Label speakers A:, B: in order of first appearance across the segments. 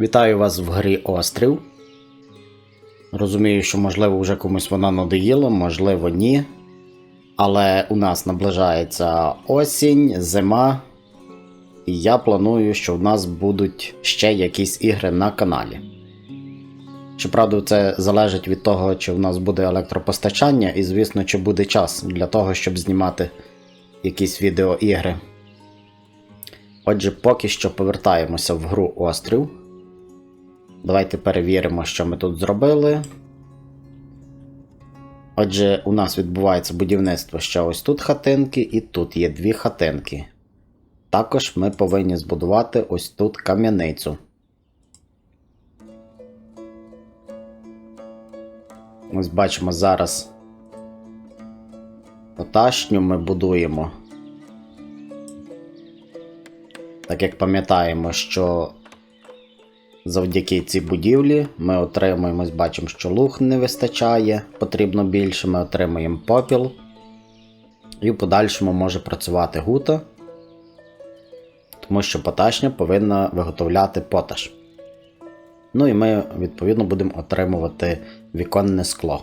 A: Вітаю вас в грі Острів. Розумію, що можливо вже комусь вона надоїла, можливо, ні. Але у нас наближається осінь, зима. І я планую, що в нас будуть ще якісь ігри на каналі. Щоправда, це залежить від того, чи в нас буде електропостачання, і, звісно, чи буде час для того, щоб знімати якісь відеоігри. Отже, поки що повертаємося в гру Острів. Давайте перевіримо, що ми тут зробили. Отже, у нас відбувається будівництво ще ось тут хатинки, і тут є дві хатинки. Також ми повинні збудувати ось тут кам'яницю. Ось бачимо зараз. Поташню ми будуємо. Так як пам'ятаємо, що завдяки цій будівлі ми отримуємо, бачимо, що луг не вистачає, потрібно більше, ми отримуємо попіл. І в подальшому може працювати гута, тому що поташня повинна виготовляти поташ. Ну і ми, відповідно, будемо отримувати віконне скло.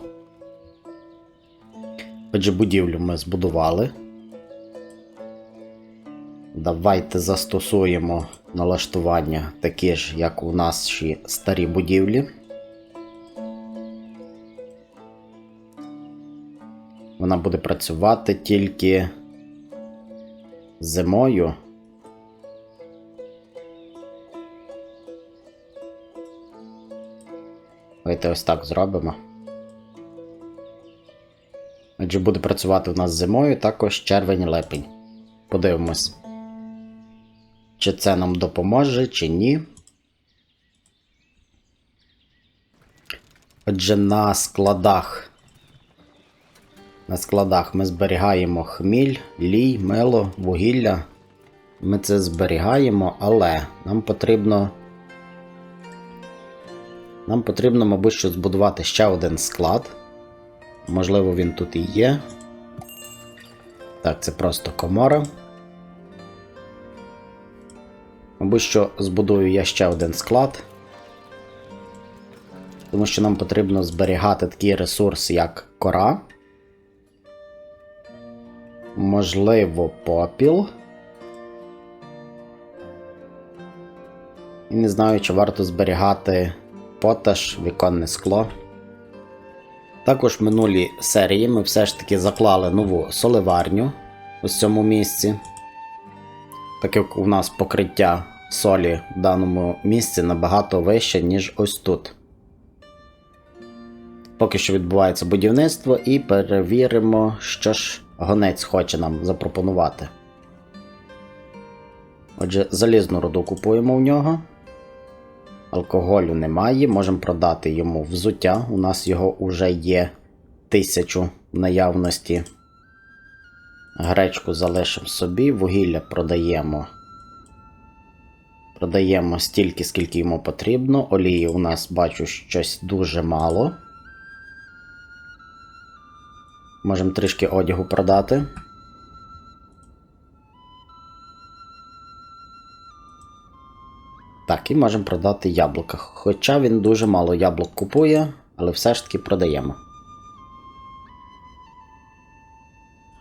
A: Отже, будівлю ми збудували. Давайте застосуємо налаштування такі ж, як у наші старі будівлі. Вона буде працювати тільки зимою. Давайте ось так зробимо. Отже, буде працювати у нас зимою також червень-липень. Подивимось, чи це нам допоможе, чи ні. Отже, на складах. На складах ми зберігаємо хміль, лій, мило, вугілля. Ми це зберігаємо, але нам потрібно. Нам потрібно, мабуть, що збудувати ще один склад. Можливо, він тут і є. Так, це просто комора. Мабуть, що збудую я ще один склад. Тому що нам потрібно зберігати такий ресурс, як кора. Можливо, попіл. І не знаю, чи варто зберігати поташ, віконне скло. Також в минулій серії ми все ж таки заклали нову соливарню ось цьому місці. Так як у нас покриття солі в даному місці набагато вище, ніж ось тут. Поки що відбувається будівництво і перевіримо, що ж гонець хоче нам запропонувати. Отже, залізну руду купуємо в нього. Алкоголю немає, можемо продати йому взуття. У нас його вже є тисячу наявності. Гречку залишимо собі, вугілля продаємо. Продаємо стільки, скільки йому потрібно. Олії у нас бачу щось дуже мало. Можемо трішки одягу продати. Так, і можемо продати яблука. Хоча він дуже мало яблук купує, але все ж таки продаємо.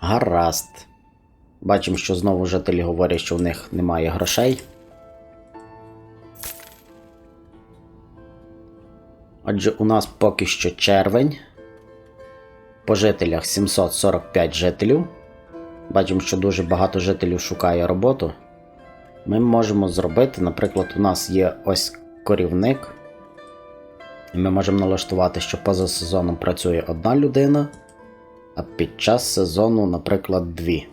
A: Гаразд. Бачимо, що знову жителі говорять, що в них немає грошей. Отже, у нас поки що червень. По жителях 745 жителів. Бачимо, що дуже багато жителів шукає роботу. Ми можемо зробити, наприклад, у нас є ось корівник. І ми можемо налаштувати, що поза сезоном працює одна людина, а під час сезону, наприклад, дві.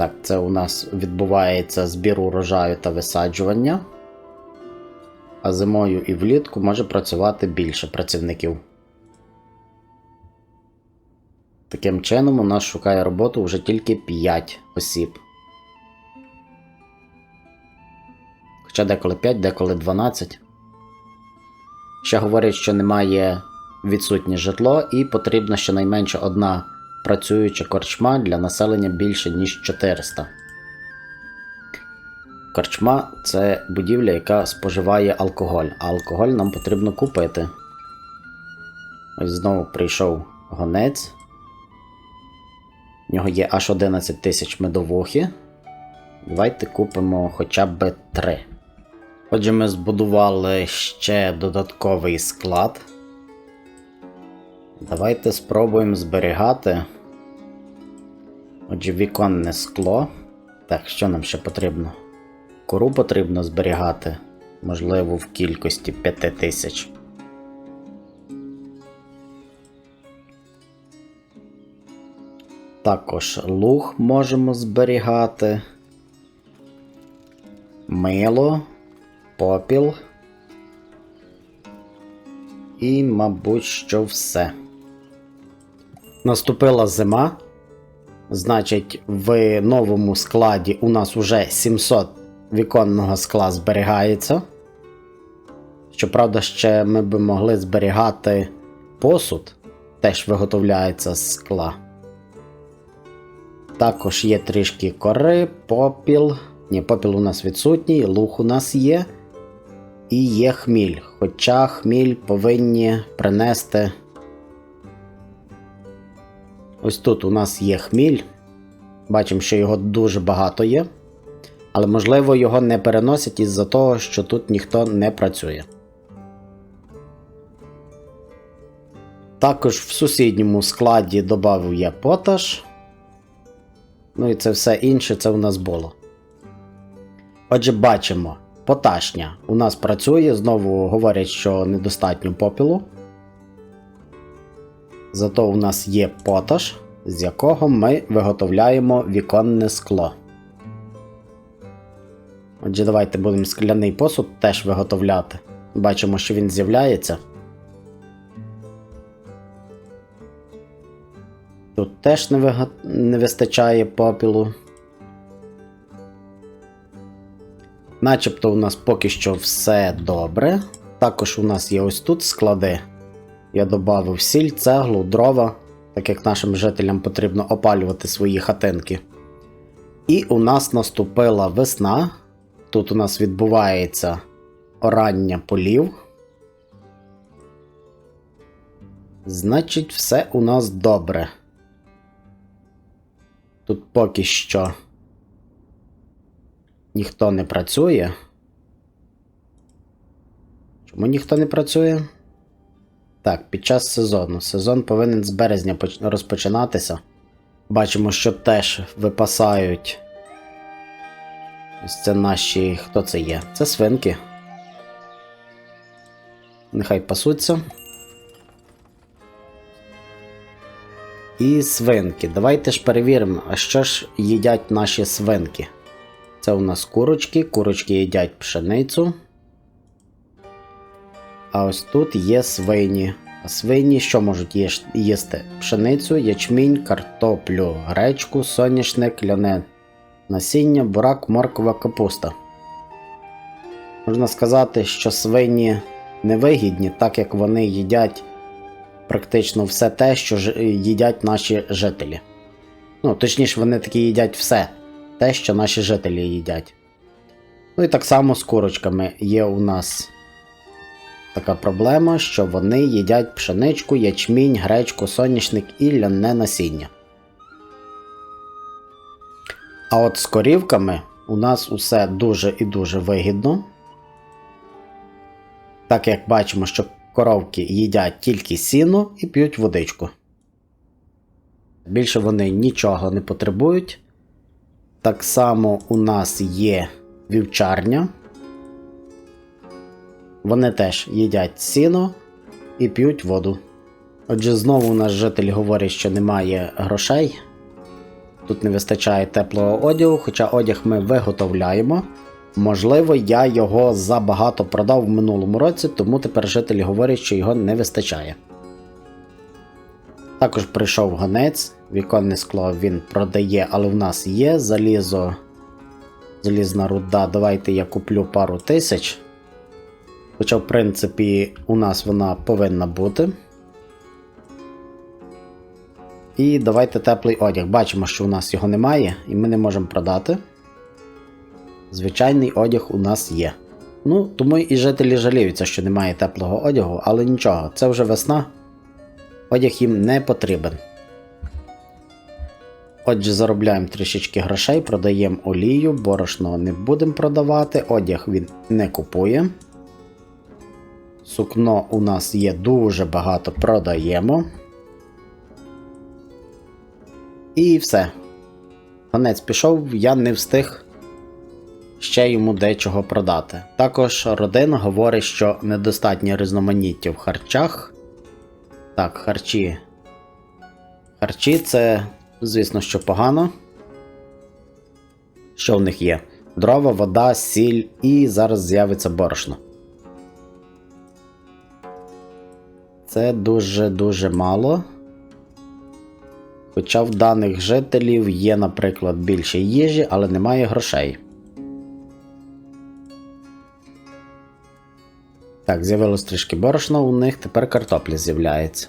A: Так, це у нас відбувається збір урожаю та висаджування. А зимою і влітку може працювати більше працівників. Таким чином, у нас шукає роботу вже тільки 5 осіб. Хоча деколи 5, деколи 12. Ще говорять, що немає відсутнє житло і потрібна щонайменше одна працююча корчма для населення більше, ніж 400. Корчма це будівля, яка споживає алкоголь, а алкоголь нам потрібно купити. Ось знову прийшов гонець. В нього є аж 11 тисяч медовухи. Давайте купимо хоча б 3. Отже, ми збудували ще додатковий склад. Давайте спробуємо зберігати. Отже, віконне скло. Так, що нам ще потрібно? Кору потрібно зберігати, можливо, в кількості 5000. Також луг можемо зберігати. Мило, попіл. І, мабуть, що все. Наступила зима. Значить, в новому складі у нас уже 700 віконного скла зберігається. Щоправда, ще ми би могли зберігати посуд, теж виготовляється з скла. Також є трішки кори, попіл. Ні, попіл у нас відсутній, луг у нас є. І є хміль. Хоча хміль повинні принести. Ось тут у нас є хміль. Бачимо, що його дуже багато є. Але можливо його не переносять із-за того, що тут ніхто не працює. Також в сусідньому складі додав я поташ. Ну і це все інше це у нас було. Отже, бачимо, поташня у нас працює, знову говорять, що недостатньо попілу. Зато у нас є поташ, з якого ми виготовляємо віконне скло. Отже, давайте будемо скляний посуд теж виготовляти. Бачимо, що він з'являється. Тут теж не, вига... не вистачає попілу. Начебто у нас поки що все добре. Також у нас є ось тут склади. Я додав сіль, цеглу, дрова, так як нашим жителям потрібно опалювати свої хатинки. І у нас наступила весна. Тут у нас відбувається орання полів. Значить, все у нас добре. Тут поки що ніхто не працює. Чому ніхто не працює? Так, під час сезону. Сезон повинен з березня розпочинатися. Бачимо, що теж випасають. Ось це наші. Хто це є? Це свинки. Нехай пасуться. І свинки. Давайте ж перевіримо, а що ж їдять наші свинки. Це у нас курочки. Курочки їдять пшеницю. А ось тут є свині. А свині що можуть їсти? Пшеницю, ячмінь, картоплю, гречку, соняшник, ляне насіння, бурак, моркова, капуста. Можна сказати, що свині невигідні, так як вони їдять практично все те, що ж- їдять наші жителі. Ну, точніше, вони таки їдять все те, що наші жителі їдять. Ну і так само з курочками є у нас така проблема, що вони їдять пшеничку, ячмінь, гречку, соняшник і ляне насіння. А от з корівками у нас усе дуже і дуже вигідно. Так як бачимо, що коровки їдять тільки сіно і п'ють водичку. Більше вони нічого не потребують. Так само у нас є вівчарня. Вони теж їдять сіно і п'ють воду. Отже, знову у нас житель говорить, що немає грошей. Тут не вистачає теплого одягу, хоча одяг ми виготовляємо. Можливо, я його забагато продав в минулому році, тому тепер жителі говорять, що його не вистачає. Також прийшов гонець, віконне скло він продає, але в нас є залізо. Залізна руда. Давайте я куплю пару тисяч. Хоча, в принципі, у нас вона повинна бути. І давайте теплий одяг. Бачимо, що у нас його немає, і ми не можемо продати. Звичайний одяг у нас є. Ну, тому і жителі жаліються, що немає теплого одягу, але нічого, це вже весна. Одяг їм не потрібен. Отже, заробляємо трішечки грошей, продаємо олію, борошно не будемо продавати, одяг він не купує. Сукно у нас є дуже багато, продаємо. І все. Гонець пішов, я не встиг ще йому дечого продати. Також родина говорить, що недостатньо різноманіття в харчах. Так, харчі. Харчі це, звісно, що погано. Що в них є? Дрова, вода, сіль і зараз з'явиться борошно. Це дуже-дуже мало. Хоча в даних жителів є, наприклад, більше їжі, але немає грошей. Так, з'явилось трішки борошна у них, тепер картопля з'являється.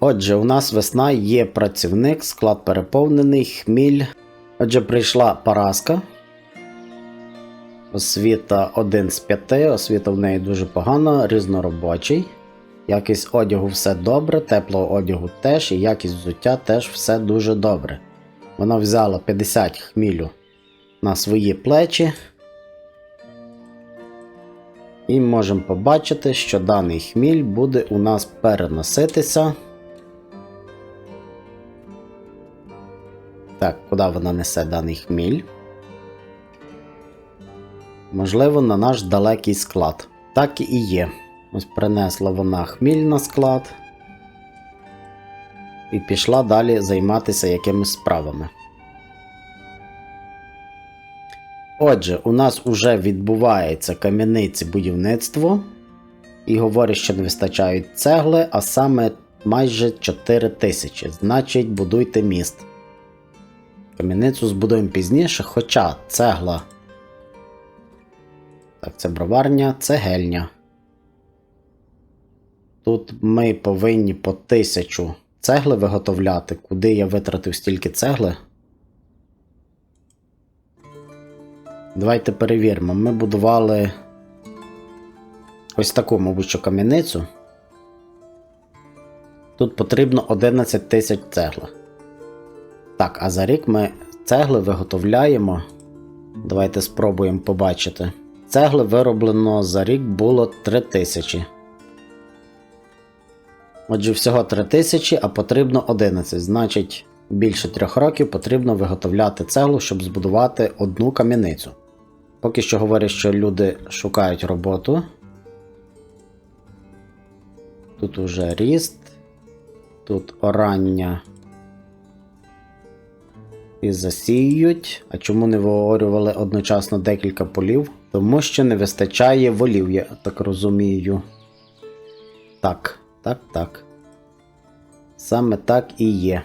A: Отже, у нас весна є працівник, склад переповнений, хміль. Отже, прийшла поразка. Освіта 1 з 5, освіта в неї дуже погана, різноробочий. Якість одягу все добре, теплого одягу теж, і якість взуття теж все дуже добре. Вона взяла 50 хмілю на свої плечі. І можемо побачити, що даний хміль буде у нас переноситися. Так, куди вона несе даний хміль? Можливо, на наш далекий склад. Так і є. Ось принесла вона хміль на склад. І пішла далі займатися якимись справами. Отже, у нас уже відбувається кам'яниці будівництво. І говорить, що не вистачають цегли, а саме майже 4 тисячі. Значить, будуйте міст. Кам'яницю збудуємо пізніше, хоча цегла. Так, це броварня, цегельня. Тут ми повинні по тисячу цегли виготовляти. Куди я витратив стільки цегли? Давайте перевіримо. Ми будували ось таку, мабуть, що кам'яницю. Тут потрібно 11 тисяч цегли. Так, а за рік ми цегли виготовляємо. Давайте спробуємо побачити. Цегли вироблено за рік було 3 тисячі. Отже, всього 3 тисячі, а потрібно 11. Значить, більше 3 років потрібно виготовляти цеглу, щоб збудувати одну кам'яницю. Поки що говорять, що люди шукають роботу. Тут уже ріст, тут орання і засіють. А чому не виорювали одночасно декілька полів? Тому що не вистачає волів, я так розумію. Так, так, так. Саме так і є.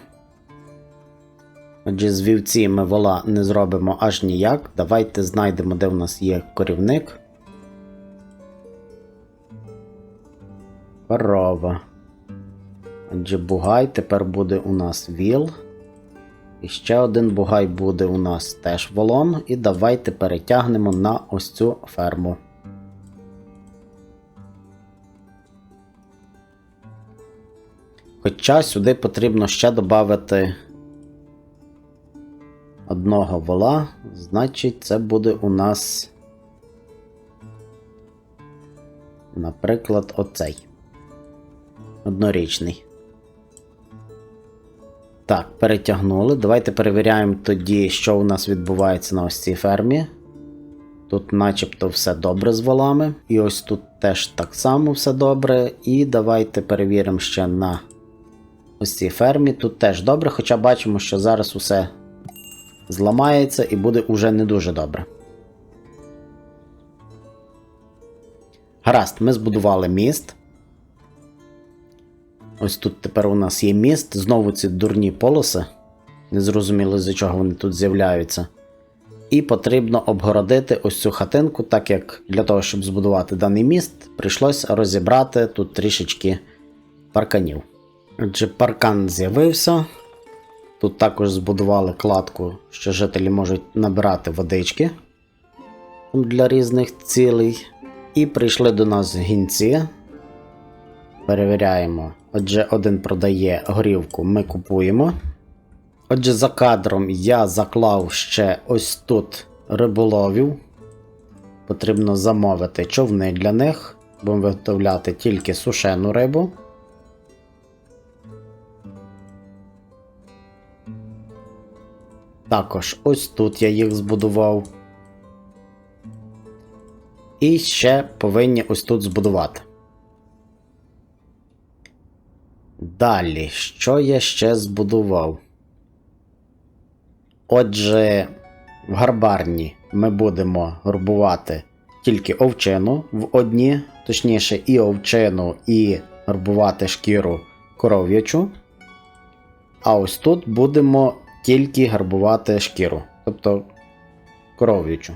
A: Отже, з вівці ми вола не зробимо аж ніяк. Давайте знайдемо, де в нас є корівник. Корова. Отже, бугай тепер буде у нас віл. І ще один бугай буде у нас теж волом. І давайте перетягнемо на ось цю ферму. Хоча сюди потрібно ще додати одного вола, значить, це буде у нас, наприклад, оцей. Однорічний. Так, перетягнули. Давайте перевіряємо тоді, що у нас відбувається на ось цій фермі. Тут начебто все добре з волами. І ось тут теж так само все добре. І давайте перевіримо ще на ось цій фермі. Тут теж добре, хоча бачимо, що зараз усе зламається і буде уже не дуже добре. Гаразд, ми збудували міст. Ось тут тепер у нас є міст. Знову ці дурні полоси. Незрозуміло, з чого вони тут з'являються. І потрібно обгородити ось цю хатинку, так як для того, щоб збудувати даний міст, прийшлось розібрати тут трішечки парканів. Отже, паркан з'явився. Тут також збудували кладку, що жителі можуть набирати водички для різних цілей. І прийшли до нас гінці. Перевіряємо. Отже, один продає горівку, ми купуємо. Отже, за кадром я заклав ще ось тут риболовів. Потрібно замовити човни для них. Будемо виготовляти тільки сушену рибу. Також ось тут я їх збудував. І ще повинні ось тут збудувати. Далі, що я ще збудував? Отже, в гарбарні ми будемо горбувати тільки овчину в одні, точніше, і овчину, і горбувати шкіру коров'ячу. А ось тут будемо тільки гарбувати шкіру, тобто коров'ячу.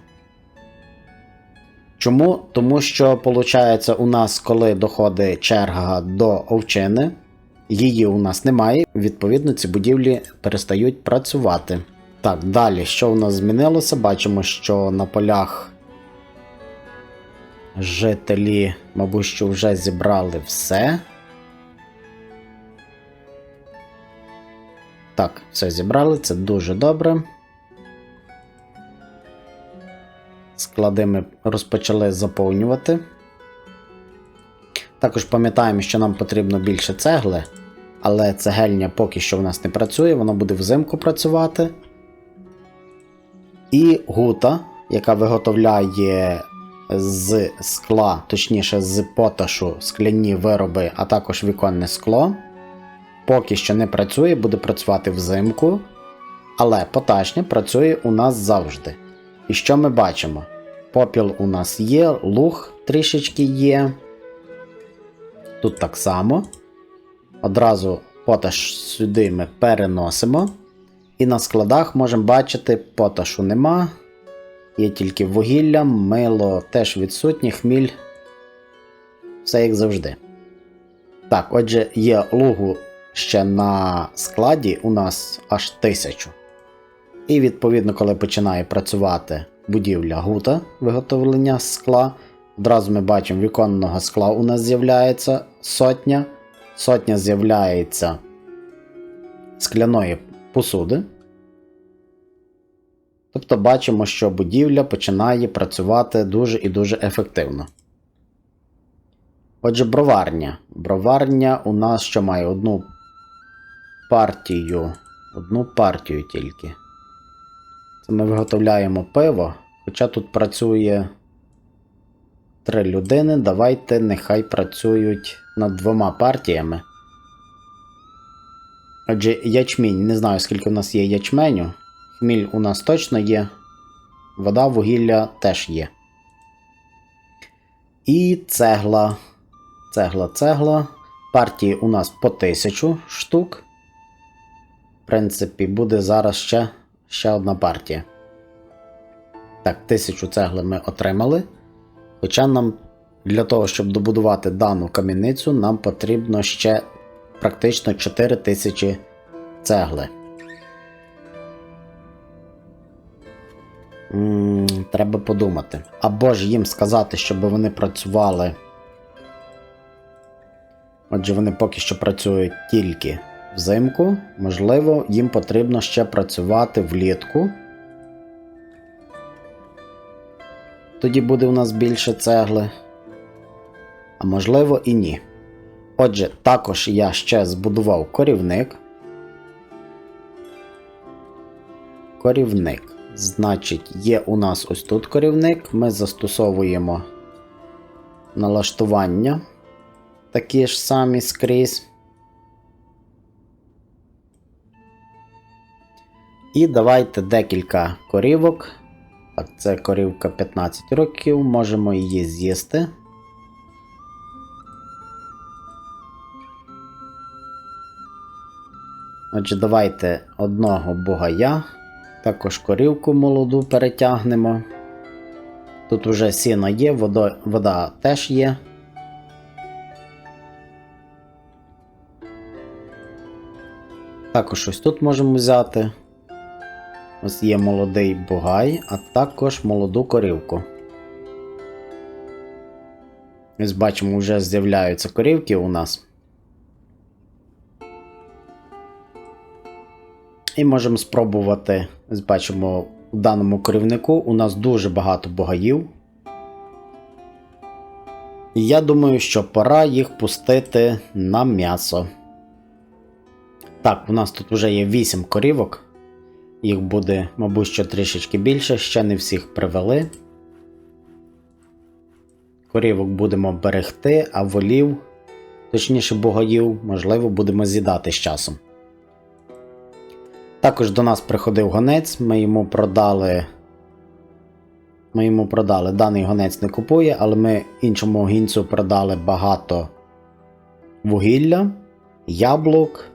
A: Чому? Тому що, виходить, у нас, коли доходить черга до овчини, її у нас немає, відповідно, ці будівлі перестають працювати. Так, далі, що у нас змінилося? Бачимо, що на полях жителі, мабуть, що вже зібрали все. Так, все зібрали, це дуже добре. Склади ми розпочали заповнювати. Також пам'ятаємо, що нам потрібно більше цегли, але цегельня поки що в нас не працює, вона буде взимку працювати. І гута, яка виготовляє з скла, точніше з поташу скляні вироби, а також віконне скло. Поки що не працює, буде працювати взимку. Але поташня працює у нас завжди. І що ми бачимо? Попіл у нас є, луг трішечки є. Тут так само. Одразу поташ сюди ми переносимо. І на складах можемо бачити, поташу нема. Є тільки вугілля, мило теж відсутнє, хміль. Все як завжди. Так, отже, є лугу ще на складі у нас аж тисячу. І відповідно, коли починає працювати будівля гута виготовлення скла, одразу ми бачимо, віконного скла у нас з'являється сотня. Сотня з'являється скляної посуди. Тобто бачимо, що будівля починає працювати дуже і дуже ефективно. Отже, броварня. Броварня у нас що має одну партію. Одну партію тільки. Це ми виготовляємо пиво. Хоча тут працює три людини. Давайте нехай працюють над двома партіями. Отже, ячмінь. Не знаю, скільки у нас є ячменю. Хміль у нас точно є. Вода, вугілля теж є. І цегла. Цегла, цегла. Партії у нас по 1000 штук. В принципі, буде зараз ще, ще одна партія. Так, 1000 цегли ми отримали. Хоча нам для того, щоб добудувати дану кам'яницю, нам потрібно ще практично 4000 цегли. М, Треба подумати. Або ж їм сказати, щоб вони працювали. Отже, вони поки що працюють тільки взимку. Можливо, їм потрібно ще працювати влітку. Тоді буде у нас більше цегли. А можливо і ні. Отже, також я ще збудував корівник. Корівник. Значить, є у нас ось тут корівник. Ми застосовуємо налаштування такі ж самі скрізь. І давайте декілька корівок. Це корівка 15 років, можемо її з'їсти. Отже, давайте одного бугая, також корівку молоду перетягнемо. Тут уже сіно є, вода, вода теж є. Також ось тут можемо взяти. Ось є молодий бугай, а також молоду корівку. Ось бачимо, вже з'являються корівки у нас. І можемо спробувати. Ось бачимо, у даному корівнику у нас дуже багато бугаїв. І я думаю, що пора їх пустити на м'ясо. Так, у нас тут вже є 8 корівок. Їх буде, мабуть, що трішечки більше, ще не всіх привели. Корівок будемо берегти, а волів, точніше бугаїв, можливо, будемо з'їдати з часом. Також до нас приходив гонець, ми йому продали. Ми йому продали. Даний гонець не купує, але ми іншому гінцю продали багато вугілля, яблук,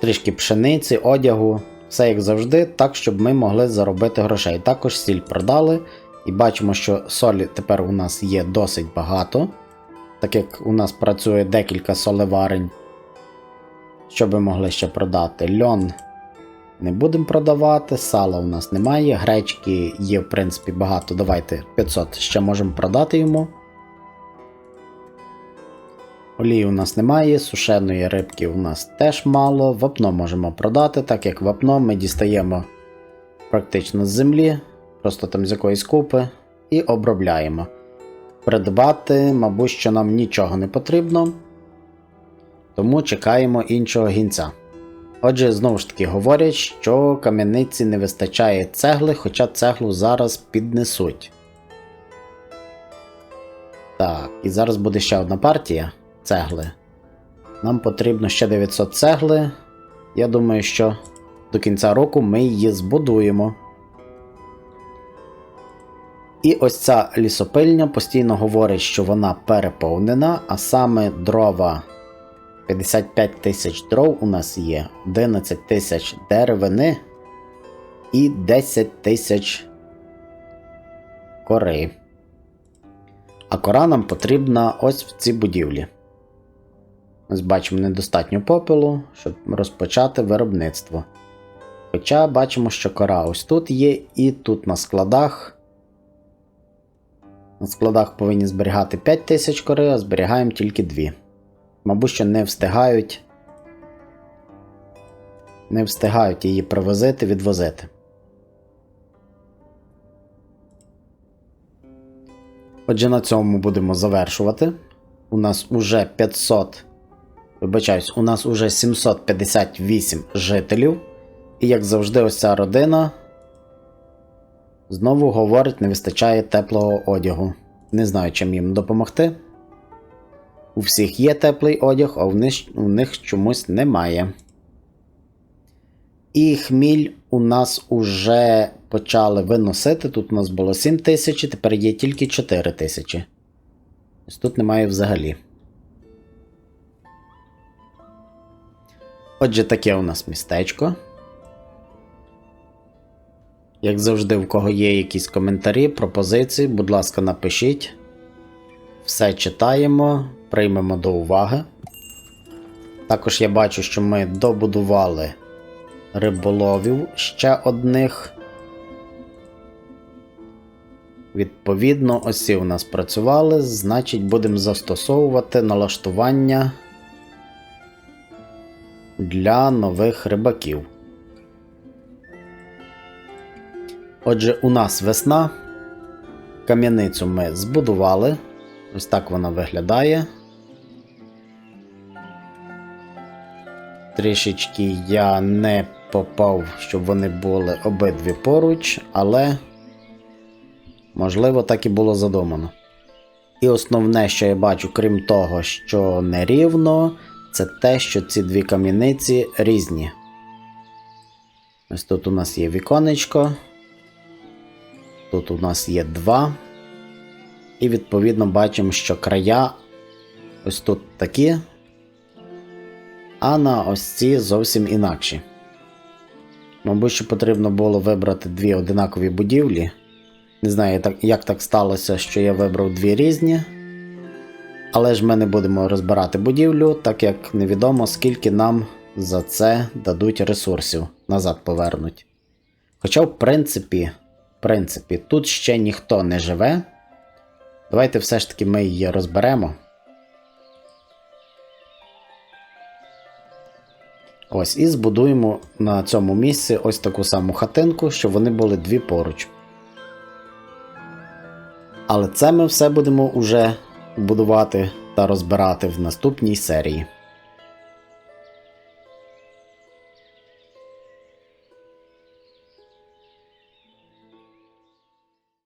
A: трішки пшениці, одягу. Все як завжди, так, щоб ми могли заробити грошей. Також сіль продали. І бачимо, що солі тепер у нас є досить багато, так як у нас працює декілька солеварень. Що би могли ще продати? Льон не будемо продавати, сала у нас немає, гречки є, в принципі, багато. Давайте 500 ще можемо продати йому. Олії у нас немає, сушеної рибки у нас теж мало. Вапно можемо продати, так як вапно ми дістаємо практично з землі, просто там з якоїсь купи, і обробляємо. Придбати, мабуть, що нам нічого не потрібно, тому чекаємо іншого гінця. Отже, знову ж таки говорять, що кам'яниці не вистачає цегли, хоча цеглу зараз піднесуть. Так, і зараз буде ще одна партія цегли. Нам потрібно ще 900 цегли. Я думаю, що до кінця року ми її збудуємо. І ось ця лісопильня постійно говорить, що вона переповнена, а саме дрова 55 тисяч дров у нас є, 11 тисяч деревини і 10 тисяч кори. А кора нам потрібна ось в цій будівлі. Ось бачимо недостатньо попелу, щоб розпочати виробництво. Хоча бачимо, що кора ось тут є, і тут на складах. На складах повинні зберігати 5 тисяч кори, а зберігаємо тільки 2. Мабуть, що не встигають. Не встигають її привозити, відвозити. Отже, на цьому будемо завершувати. У нас уже 500. Вибачаюсь, у нас уже 758 жителів. І як завжди, ось ця родина знову говорить, не вистачає теплого одягу. Не знаю, чим їм допомогти. У всіх є теплий одяг, а у них, у них чомусь немає. І хміль у нас уже почали виносити. Тут у нас було 7 тисяч, тепер є тільки 4 тисячі. Ось тут немає взагалі. Отже, таке у нас містечко. Як завжди, в кого є якісь коментарі, пропозиції, будь ласка, напишіть. Все читаємо, приймемо до уваги. Також я бачу, що ми добудували риболовів ще одних. Відповідно, ось ці у нас працювали, значить, будемо застосовувати налаштування для нових рибаків. Отже, у нас весна. Кам'яницю ми збудували. Ось так вона виглядає. Трішечки я не попав, щоб вони були обидві поруч, але можливо так і було задумано. І основне, що я бачу, крім того, що нерівно, це те, що ці дві кам'яниці різні. Ось тут у нас є віконечко. Тут у нас є два. І відповідно бачимо, що края ось тут такі, а на ось ці зовсім інакші. Мабуть, що потрібно було вибрати дві одинакові будівлі. Не знаю, як так сталося, що я вибрав дві різні. Але ж ми не будемо розбирати будівлю, так як невідомо, скільки нам за це дадуть ресурсів, назад повернуть. Хоча, в принципі, в принципі, тут ще ніхто не живе. Давайте все ж таки ми її розберемо. Ось, і збудуємо на цьому місці ось таку саму хатинку, щоб вони були дві поруч. Але це ми все будемо уже будувати та розбирати в наступній серії.